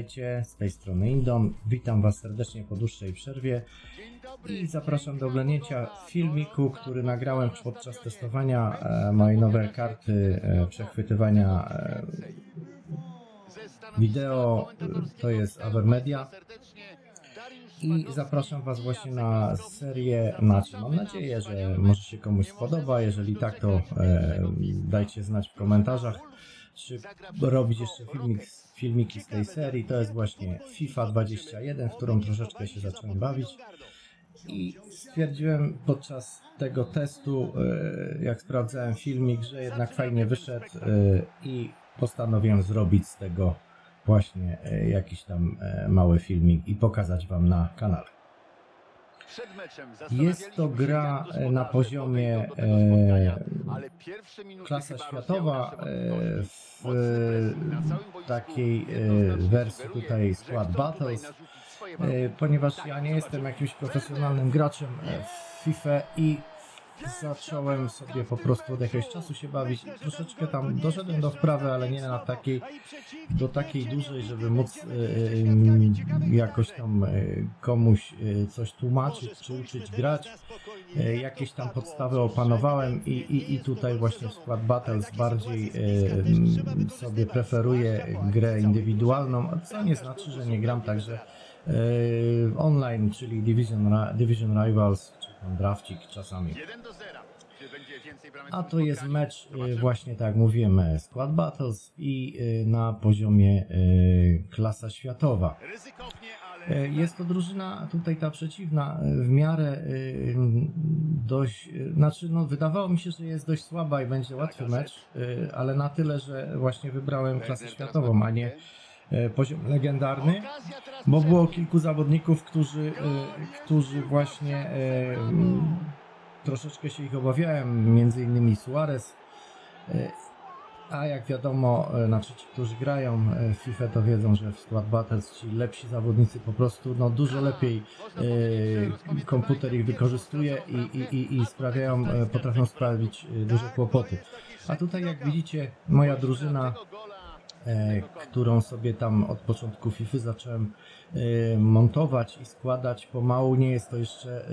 Witajcie, z tej strony Indom. Witam Was serdecznie po dłuższej przerwie i zapraszam do oglądnięcia filmiku, który nagrałem podczas testowania e, mojej nowej karty e, przechwytywania e, wideo. To jest Avermedia. I zapraszam Was właśnie na serię maczy. Mam nadzieję, że może się komuś spodoba. Jeżeli tak, to dajcie znać w komentarzach, czy robić jeszcze filmik, filmiki z tej serii. To jest właśnie FIFA 21, w którą troszeczkę się zacząłem bawić. I stwierdziłem podczas tego testu, e, jak sprawdzałem filmik, że jednak fajnie wyszedł e, i postanowiłem zrobić z tego właśnie e, jakiś tam mały filmik i pokazać Wam na kanale. Jest to gra e, na poziomie e, klasa światowa e, w e, takiej e, wersji tutaj Squad Battles, e, ponieważ ja nie jestem jakimś profesjonalnym graczem e, w FIFA i zacząłem sobie po prostu od jakiegoś czasu się bawić. Troszeczkę tam doszedłem do wprawy, ale nie na takiej, do takiej dużej, żeby móc e, jakoś tam e, komuś coś tłumaczyć czy uczyć grać. E, Jakieś tam podstawy opanowałem i, i, i tutaj właśnie w Squad Battles bardziej e, sobie preferuję grę indywidualną, co nie znaczy, że nie gram także e, online, czyli Division, Division Rivals, Draftik czasami. 1 do 0. Czy będzie więcej bramek A to jest mecz, Zobaczymy. właśnie tak jak mówiłem, e, Squad Battles i e, na poziomie e, klasa światowa. E, Jest to drużyna tutaj ta przeciwna e, w miarę dość, znaczy no wydawało mi się, że jest dość słaba i będzie łatwy mecz, ale na tyle, że właśnie wybrałem klasę światową, a nie poziom legendarny, bo było kilku zawodników, którzy, e, którzy właśnie e, m, troszeczkę się ich obawiałem, między innymi Suarez, e, a jak wiadomo, e, znaczy ci, którzy grają e, w FIFA, to wiedzą, że w Squad Battles ci lepsi zawodnicy po prostu no, dużo lepiej e, komputer ich wykorzystuje i, i, i, sprawiają, e, potrafią sprawić e, duże kłopoty. A tutaj jak widzicie, moja drużyna, e, którą sobie tam od początku FIFA zacząłem e, montować i składać. Pomału, nie jest to jeszcze e,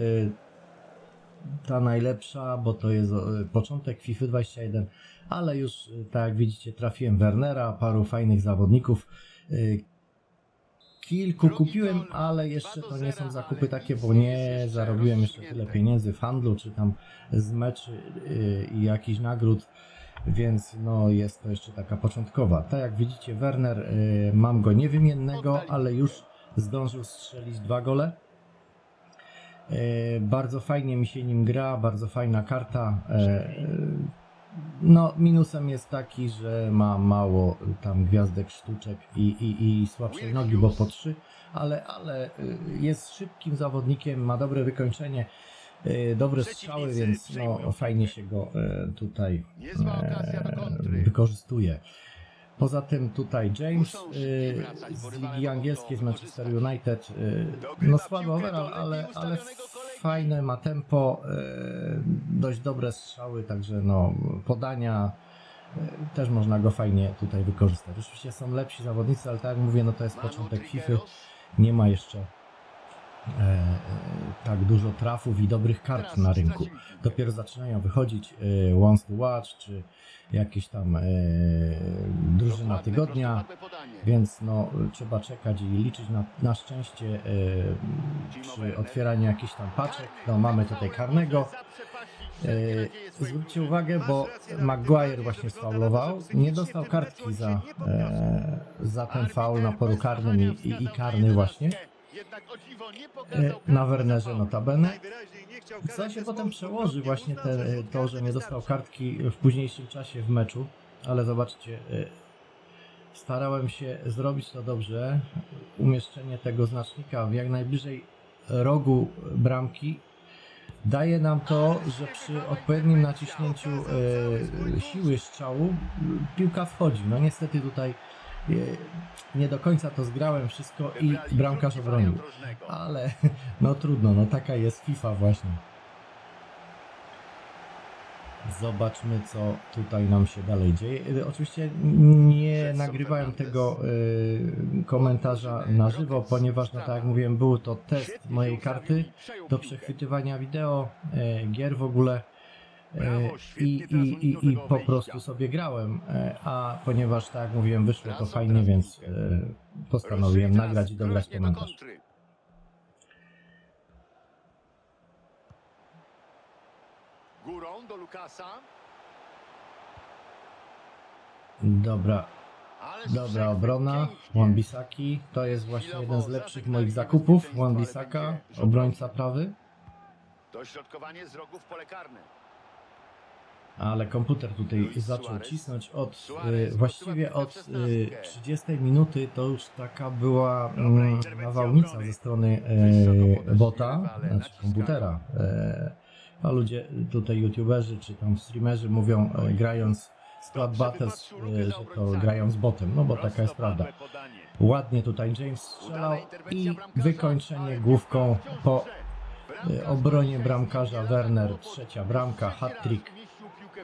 ta najlepsza, bo to jest e, początek FIFA 21, ale już e, tak jak widzicie trafiłem Wernera, paru fajnych zawodników. E, Kilku kupiłem, ale jeszcze to nie są zakupy takie, bo nie zarobiłem jeszcze tyle pieniędzy w handlu, czy tam z meczy e, i jakichś nagród, więc no jest to jeszcze taka początkowa. Tak jak widzicie Werner, e, mam go niewymiennego, ale już zdążył strzelić dwa gole. E, Bardzo fajnie mi się nim gra, bardzo fajna karta. E, e, No, minusem jest taki, że ma mało tam gwiazdek sztuczek i, i, i słabszej nogi, bo po trzy, ale, ale jest szybkim zawodnikiem, ma dobre wykończenie, dobre strzały, więc no, fajnie się go e, tutaj e, wykorzystuje. Poza tym tutaj James z Ligi Angielskiej z Manchester United. No słaby overall, ale, ale fajne ma tempo, dość dobre strzały, także no podania też można go fajnie tutaj wykorzystać. Oczywiście są lepsi zawodnicy, ale tak jak mówię, no to jest początek FIFA. Nie ma jeszcze e, e, tak dużo trafów i dobrych kart na rynku. Dopiero zaczynają wychodzić e, Wants to Watch, czy jakieś tam e, drużyna tygodnia, więc no trzeba czekać i liczyć na, na szczęście e, przy otwieraniu jakichś tam paczek. No mamy tutaj karnego. E, zwróćcie uwagę, bo Maguire właśnie sfaulował. Nie dostał kartki za, e, za ten faul na polu karnym i, i, i karny właśnie. E, na Wernerze notabene. Co się potem przełoży właśnie te, to, że nie dostał kartki w późniejszym czasie w meczu, ale zobaczcie, y, starałem się zrobić to dobrze. Umieszczenie tego znacznika w jak najbliżej rogu bramki daje nam to, że przy odpowiednim naciśnięciu y, siły strzału piłka wchodzi. No niestety tutaj nie do końca to zgrałem wszystko i bramkarz obronił. Ale no trudno, no taka jest FIFA właśnie. Zobaczmy, co tutaj nam się dalej dzieje. Y, Oczywiście nie nagrywałem tego y, komentarza na żywo, ponieważ, no tak jak mówiłem, był to test mojej karty do przechwytywania wideo, y, gier w ogóle. Y, I, i, i, I po prostu sobie grałem, y, a ponieważ, tak jak mówiłem, wyszło to fajnie, więc y, postanowiłem nagrać i dograć komentarz. Górą do Lukasa. Dobra, Dobra obrona. Wan-Bissaki, to jest właśnie jeden z lepszych moich zakupów, Wan-Bissaka, obrońca prawy, Dośrodkowanie z rogów pole karne. Ale komputer tutaj zaczął cisnąć od, y, właściwie od y, 30 minuty, to już taka była mm, nawałnica ze strony y, bota, znaczy komputera, y, a ludzie tutaj youtuberzy czy tam streamerzy mówią y, grając Squad Battles, y, że to grają z botem, no bo taka jest prawda. Ładnie tutaj James strzelał i wykończenie główką po y, obronie bramkarza Werner. Trzecia bramka, hat-trick.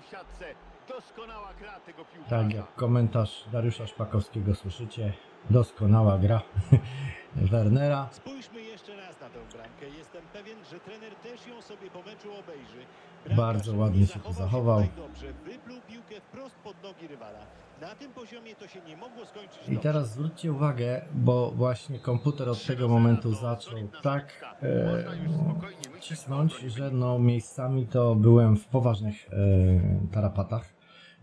W siatce. Doskonała gra tego piłkarza. Tak jak komentarz Dariusza Szpakowskiego słyszycie, doskonała gra Wernera. Spójrzmy jeszcze raz na tę bramkę. Jestem pewien, że trener też ją sobie po meczu obejrzy. Bardzo ładnie nie się tu zachował. tutaj Dobrze, wypluł piłkę wprost pod nogi rywala. Na tym poziomie to się nie mogło skończyć I dobrze. teraz zwróćcie uwagę, bo właśnie komputer od tego momentu zaczął tak e, cisnąć, że no miejscami to byłem w poważnych e, tarapatach.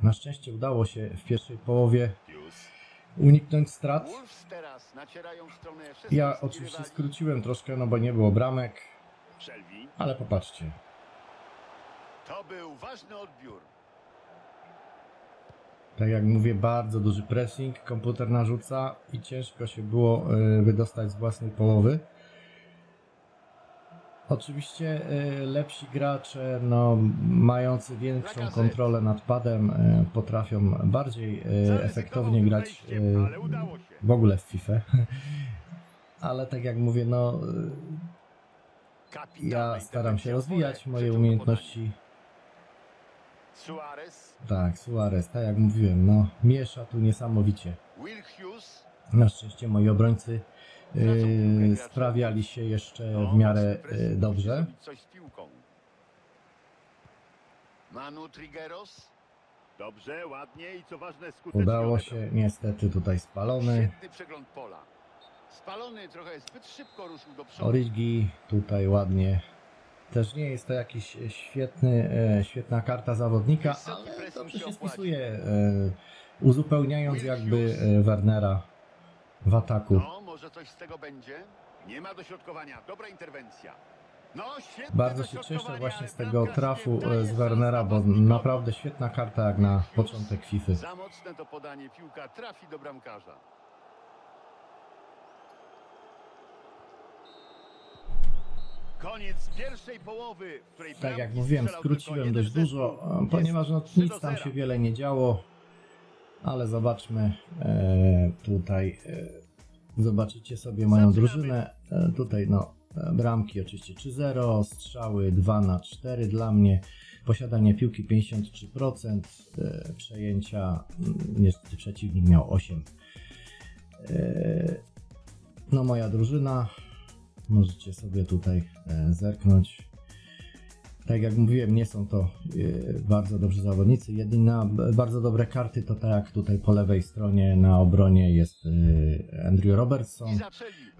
Na szczęście udało się w pierwszej połowie uniknąć strat. Ja 16 oczywiście skróciłem troszkę, no bo nie było bramek. Ale popatrzcie. To był ważny odbiór. Tak jak mówię, bardzo duży pressing, komputer narzuca i ciężko się było e, wydostać z własnej połowy. Oczywiście e, lepsi gracze, no, mający większą kontrolę nad padem, e, potrafią bardziej efektownie grać w ogóle w FIFA. Ale tak jak mówię, no, ja staram się rozwijać moje umiejętności. Tak, Suarez, tak jak mówiłem, no, miesza tu niesamowicie. Na szczęście moi obrońcy yy, sprawiali się jeszcze w miarę yy, dobrze. zrobić Coś z piłką. Manu Trigueros. Dobrze, ładnie i co ważne skutecznie Udało się niestety tutaj spalony. Świetny przegląd pola. Spalony trochę zbyt szybko ruszył do przodu. Origi tutaj ładnie. Też nie jest to jakiś świetny, e, świetna karta zawodnika, ale dobrze się spisuje, e, uzupełniając jakby e, Wernera w ataku. No, może coś z tego będzie. Nie ma dośrodkowania. Dobra interwencja. No, świetne Bardzo się dośrodkowanie, cieszę właśnie ale z tego bramkarz trafu nie daje e, z Wernera, bo naprawdę świetna karta jak na początek FIFA. Za mocne to podanie. Piłka trafi do bramkarza. Koniec pierwszej połowy, w której Tak jak bramki mówiłem, strzelał tylko skróciłem jeden dość zespół. dużo, Jest ponieważ no, 3 do nic tam 0. się wiele nie działo. Ale zobaczmy e, tutaj. E, zobaczycie sobie moją drużynę. E, tutaj no, e, bramki oczywiście 3-0, strzały 2 na 4 dla mnie. Posiadanie piłki 53%, e, przejęcia mm, niestety przeciwnik miał 8. E, no moja drużyna, możecie sobie tutaj e, zerknąć. Tak jak mówiłem, nie są to e, bardzo dobrzy zawodnicy. Jedyna bardzo dobre karty to tak jak tutaj po lewej stronie na obronie jest e, Andrew Robertson.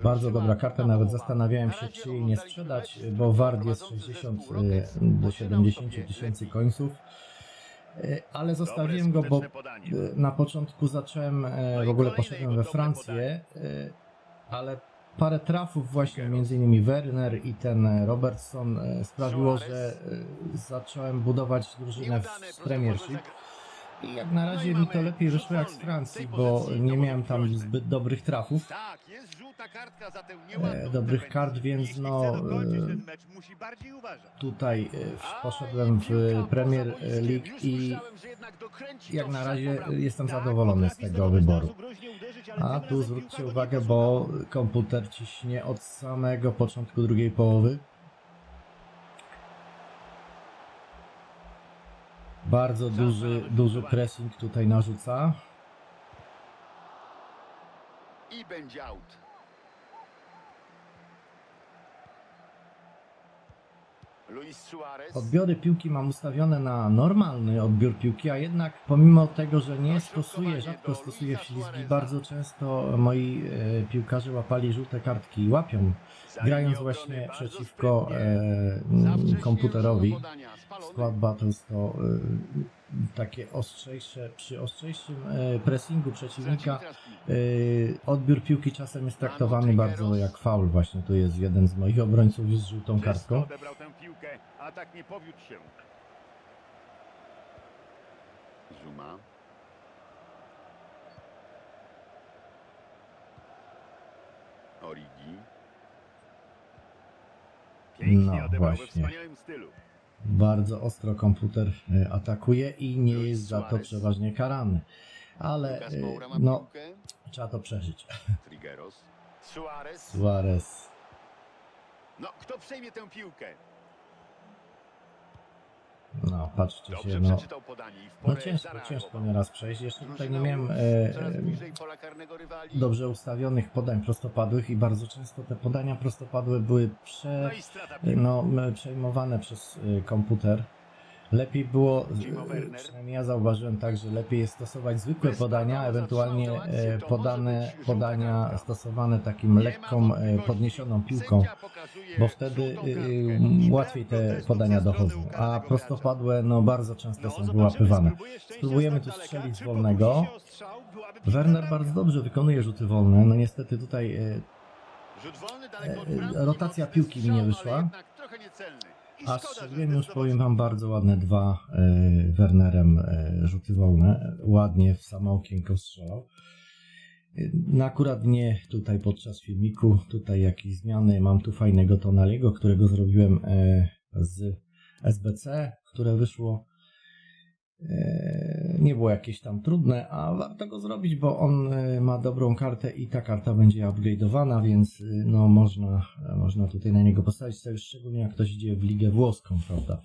Bardzo dobra karta, nawet zastanawiałem Na się, czy jej nie sprzedać, bo wart jest prowadzący 60 zespół e, Rockets. do Zaczynał 70 sobie tysięcy końców. Ale zostawiłem go, bo na początku zacząłem, No w ogóle poszedłem we Francję, ale parę trafów właśnie, między innymi Werner i ten e, Robertson e, sprawiło, że e, zacząłem budować drużynę w Premiership. I jak na No razie i mi to lepiej wyszło jak z. Francji, bo nie miałem tam zbyt dobrych trafów, dobrych interwencję. kart, więc no e, tutaj e, poszedłem w Premier. League i jak na razie jestem Tak, zadowolony z tego wyboru. A tu zwróćcie uwagę, bo komputer ciśnie od samego początku drugiej połowy. Bardzo duży, duży pressing tutaj narzuca. I będzie out. Luis Suarez. Odbiory piłki mam ustawione na normalny odbiór piłki, a jednak pomimo tego, że nie stosuję, rzadko stosuję ślizgi, bardzo często moi e, piłkarze łapali żółte kartki i łapią, grając właśnie przeciwko e, komputerowi. Squad Battles to e, takie ostrzejsze, przy ostrzejszym e, pressingu przeciwnika. Yy, odbiór piłki czasem jest traktowany bardzo jak faul. Właśnie tu jest jeden z moich obrońców z żółtą kartką. odebrał tę piłkę, a tak nie powiódł się. Zuma. Origi. Pięknie No, właśnie. Bardzo ostro komputer yy, atakuje i nie jest za to przeważnie karany. Ale ma no, trzeba to przeżyć. Suarez. No, kto przejmie tę piłkę? No, patrzcie się. No, no ciężko, ciężko nieraz przejść. Jeszcze tutaj nie miałem e, dobrze ustawionych podań prostopadłych i bardzo często te podania prostopadłe były prze, No no, przejmowane przez y, komputer. Lepiej było, y, przynajmniej ja zauważyłem tak, że lepiej jest stosować zwykłe podania, ewentualnie może podane podania stosowane takim lekką, wątpliwości. podniesioną piłką, bo wtedy y, y, łatwiej te podania dochodzą, a prostopadłe no bardzo często No, są wyłapywane. Spróbujemy tu strzelić z wolnego. Werner bardzo dobrze wykonuje rzuty wolne, no niestety tutaj rotacja piłki mi nie wyszła. Ale jednak trochę niecelny. I A szkoda, że strzeliłem już, powiem Wam, bardzo ładne dwa e, Wernerem e, rzuty wolne. Ładnie w samo okienko strzelał. No akurat nie tutaj podczas filmiku, tutaj jakieś zmiany. Mam tu fajnego Tonaliego, którego zrobiłem e, z SBC, które wyszło. Nie było jakieś tam trudne, a warto go zrobić, bo on e, ma dobrą kartę i ta karta będzie upgrade'owana, więc e, no można, można tutaj na niego postawić, już szczególnie jak ktoś idzie w ligę włoską, prawda?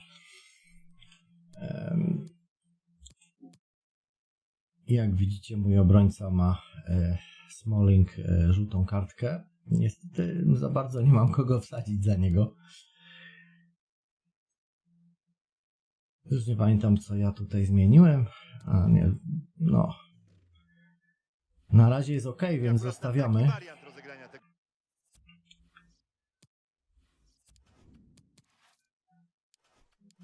Jak widzicie, mój obrońca ma e, Smalling e, żółtą kartkę. Niestety za bardzo nie mam kogo wsadzić za niego. Już nie pamiętam, co ja tutaj zmieniłem. A nie, no. Na razie jest ok, więc zostawiamy.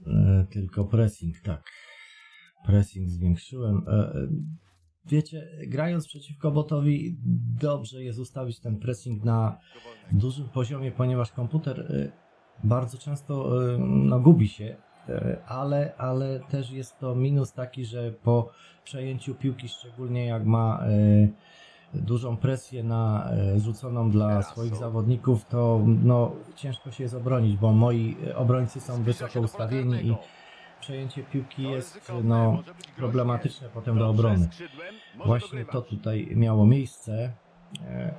E, tylko pressing, tak. Pressing zwiększyłem. E, e, wiecie, grając przeciwko botowi, dobrze jest ustawić ten pressing na dużym poziomie, ponieważ komputer bardzo często no, gubi się, ale, ale też jest to minus taki, że po przejęciu piłki, szczególnie jak ma e, dużą presję na e, rzuconą dla swoich zawodników, to no, ciężko się jest obronić, bo moi e, obrońcy są wysoko ustawieni i przejęcie piłki jest no, problematyczne potem do obrony. Właśnie to tutaj miało miejsce, e,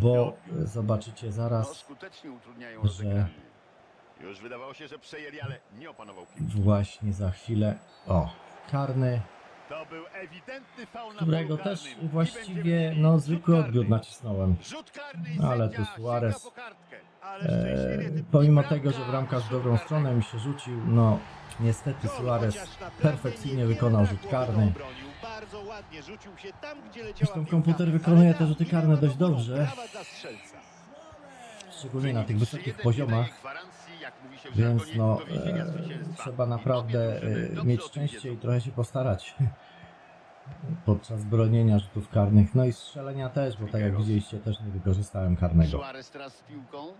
bo e, zobaczycie zaraz że-. Już wydawało się, że przejęli, ale nie opanował piłki. właśnie za chwilę, o, karny, To był ewidentny faul na którego polu też karnym. I właściwie no zwykły odbiór nacisnąłem. Rzut karny i Ale sędzia tu Suarez. sięga po kartkę. Ale szczęśliwie E, pomimo tego, że bramkarz w dobrą karny. stronę mi się rzucił, no niestety Gol, Suarez chociaż naprawdę perfekcyjnie wykonał rzut karny. to obronił. Bardzo ładnie rzucił się tam, gdzie leciała Zresztą piłka. komputer wykonuje te rzuty karne dość dobrze. brawa dla strzelca. szczególnie na tych Wynik wysokich 3-1 poziomach. nie daje gwarancji, jak mówi się Więc no, e, trzeba naprawdę e, mieć szczęście i trochę się postarać podczas bronienia rzutów karnych. No i strzelenia też, bo tak jak widzieliście, też nie wykorzystałem karnego. Suarez teraz z piłką.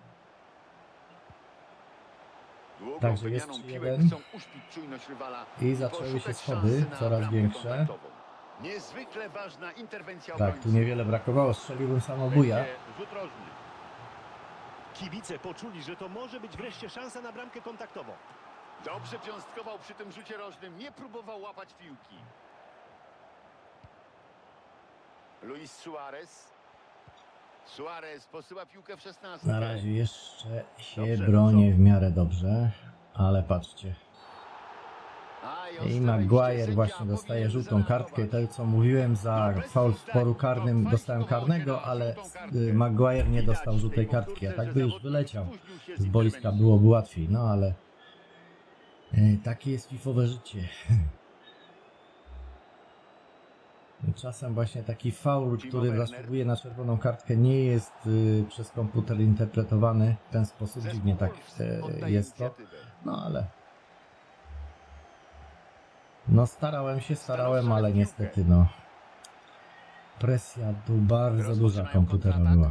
Długą Także jest wymianą 3-1. piłek chcą uśpić czujność rywala I zaczęły się schody, coraz większe. Niezwykle ważna interwencja Tak, tu niewiele brakowało, strzeliłbym samobuja. Kibice poczuli, że to może być wreszcie szansa na bramkę kontaktową. Dobrze cząstkował przy tym rzucie rożnym, nie próbował łapać piłki. Luis Suarez. Suarez posyła piłkę w 16. Na razie jeszcze się Dobrze, bronię w miarę dobrze, ale patrzcie. I Maguire właśnie dostaje żółtą kartkę. To co mówiłem za faul w polu karnym dostałem karnego, ale y, Maguire nie dostał żółtej kartki, a tak by już wyleciał. Z boiska byłoby łatwiej, no ale y, takie jest fifowe życie. Czasem właśnie taki faul, który zasługuje na czerwoną kartkę, nie jest y, przez komputer interpretowany w ten sposób. Dziwnie tak jest to. No ale. No starałem się, starałem, ale niestety no. Presja tu bardzo duża komputera była.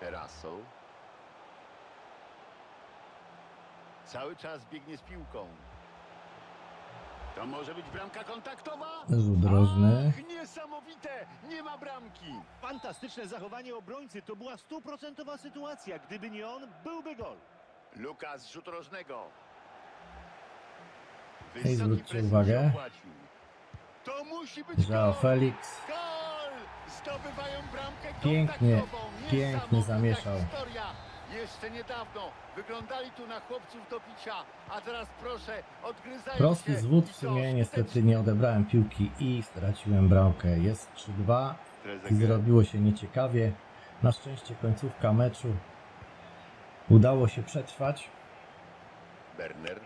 Teraso. Cały czas biegnie z piłką. To może być bramka kontaktowa? Rzut rożny. Ach, niesamowite! Nie ma bramki! Fantastyczne zachowanie obrońcy. To była stuprocentowa sytuacja. Gdyby nie on, byłby gol. Lukas rzut rożnego. Hej, zwróćcie uwagę. To musi być Joao! Felix. Pięknie, pięknie zamieszał. Jeszcze niedawno wyglądali tu na chłopców do picia, a teraz proszę, odgryzają Prosty się zwód w sumie, niestety nie odebrałem piłki i straciłem bramkę. Jest 3-2 i zrobiło się nieciekawie. Na szczęście końcówka meczu udało się przetrwać. Berner.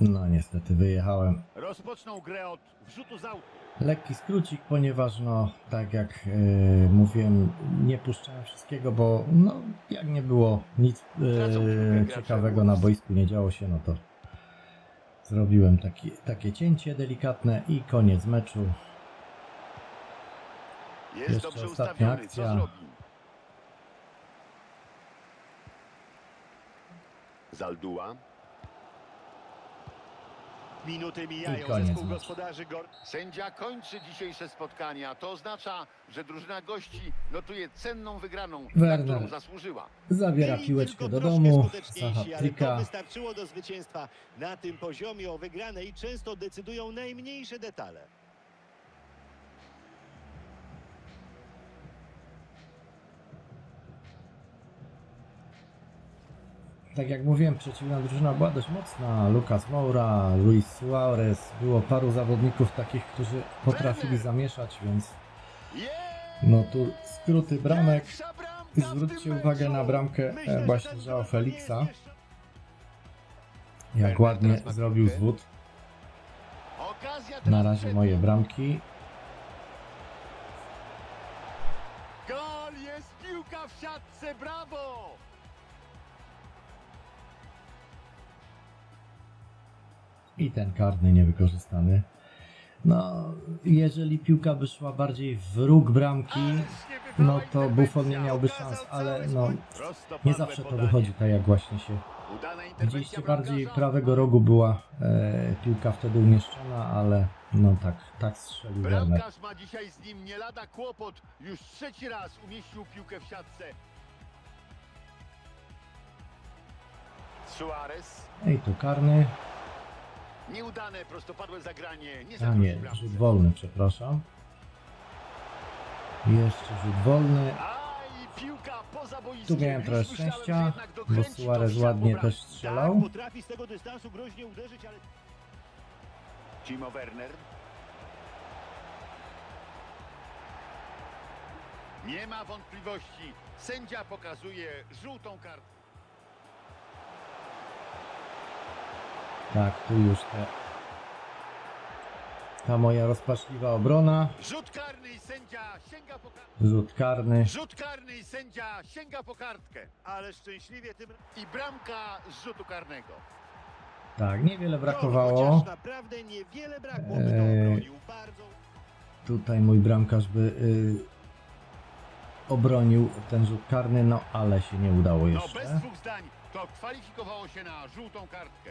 No niestety wyjechałem. Rozpoczną grę od wrzutu z autu. Lekki skrócik, ponieważ no tak jak e, mówiłem, nie puszczałem wszystkiego, bo no jak nie było nic e, ciekawego na boisku, nie działo się, no to zrobiłem taki, takie cięcie delikatne i koniec meczu. Jest Jeszcze dobrze ostatnia ustawiony. Co akcja. zrobi? Zaldua. Minuty mijają. koniec Zespół meczu. gospodarzy gol. Sędzia kończy dzisiejsze spotkanie, a to oznacza, że drużyna gości notuje cenną wygraną, na Werner. którą zasłużyła. Zabiera Byli piłeczkę tylko do troszkę domu, skuteczniejsi, za ale to hat-tricka. wystarczyło do zwycięstwa. Na tym poziomie o wygranej często decydują najmniejsze detale. Tak jak mówiłem, przeciwna drużyna była dość mocna. Lucas Moura, Luis Suarez. Było paru zawodników takich, którzy potrafili zamieszać, więc no tu skróty bramek. Zwróćcie uwagę na bramkę e, właśnie Joao Felixa. Jak ładnie zrobił zwód. Na razie moje bramki. I ten karny niewykorzystany. No, jeżeli piłka by szła bardziej w róg bramki, no to. Buffon nie miałby szans, ale no nie zawsze to wychodzi tak jak właśnie się Gdzieś bardziej prawego rogu była e, piłka wtedy umieszczona, ale no tak, tak strzelił Werner. Bramkarz ma dzisiaj z nim nie lada kłopot. Już trzeci raz umieścił piłkę w siatce. Suarez. Ej, tu karny. Nieudane prostopadłe zagranie. Nie A nie, rzut wolny, przepraszam. Jeszcze rzut wolny. Tu miałem trochę szczęścia, bo Suarez ładnie też strzelał. Tak, potrafi z tego dystansu groźnie uderzyć, ale... Timo Werner. Nie ma wątpliwości. Sędzia pokazuje żółtą kartę. Tak, tu już te... Ta moja rozpaczliwa obrona. Rzut karny i sędzia sięga po kartkę. Rzut karny. Rzut karny i sędzia sięga po kartkę. Ale szczęśliwie tym... I bramka z rzutu karnego. Tak, niewiele brakowało. Chociaż naprawdę niewiele brakło, by to Eee. obronił. Bardzo... Tutaj mój bramkarz by y, obronił ten rzut karny, no ale się nie udało No jeszcze. bez dwóch zdań. To kwalifikowało się na żółtą kartkę.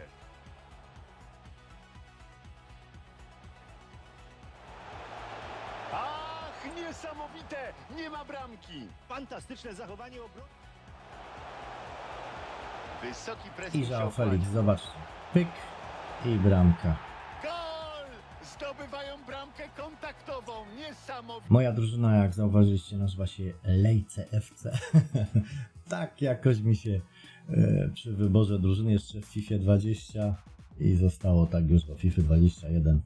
Ach, niesamowite! Nie ma bramki. Fantastyczne zachowanie obrony. Wysoki I się Joao. Felix, zobaczcie. Pyk i bramka. Gol! Zdobywają bramkę kontaktową. Niesamowite. Moja drużyna, jak zauważyliście, nazywa się Lejce FC. tak jakoś mi się e, przy wyborze drużyny jeszcze w FIFA 20 i zostało tak już do FIFA 21.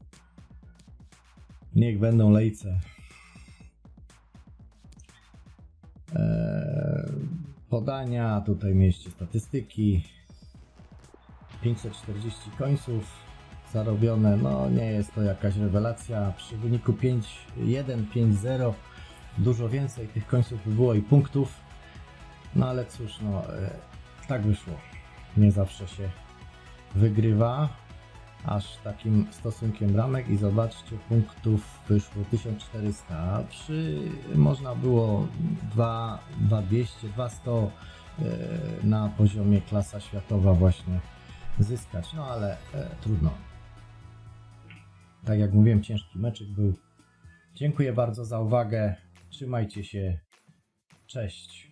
Niech będą Lejce. E, podania, tutaj mieliście statystyki. 540 końców zarobione. No nie jest to jakaś rewelacja. Przy wyniku 5-1, 5-0 dużo więcej tych końców by było i punktów. No ale cóż, no e, tak wyszło. Nie zawsze się wygrywa aż takim stosunkiem bramek i zobaczcie, punktów wyszło 1400, a przy można było 2, 2200, 200 e, na poziomie klasa światowa właśnie zyskać, no ale e, trudno. Tak jak mówiłem, ciężki meczyk był. Dziękuję bardzo za uwagę. Trzymajcie się. Cześć.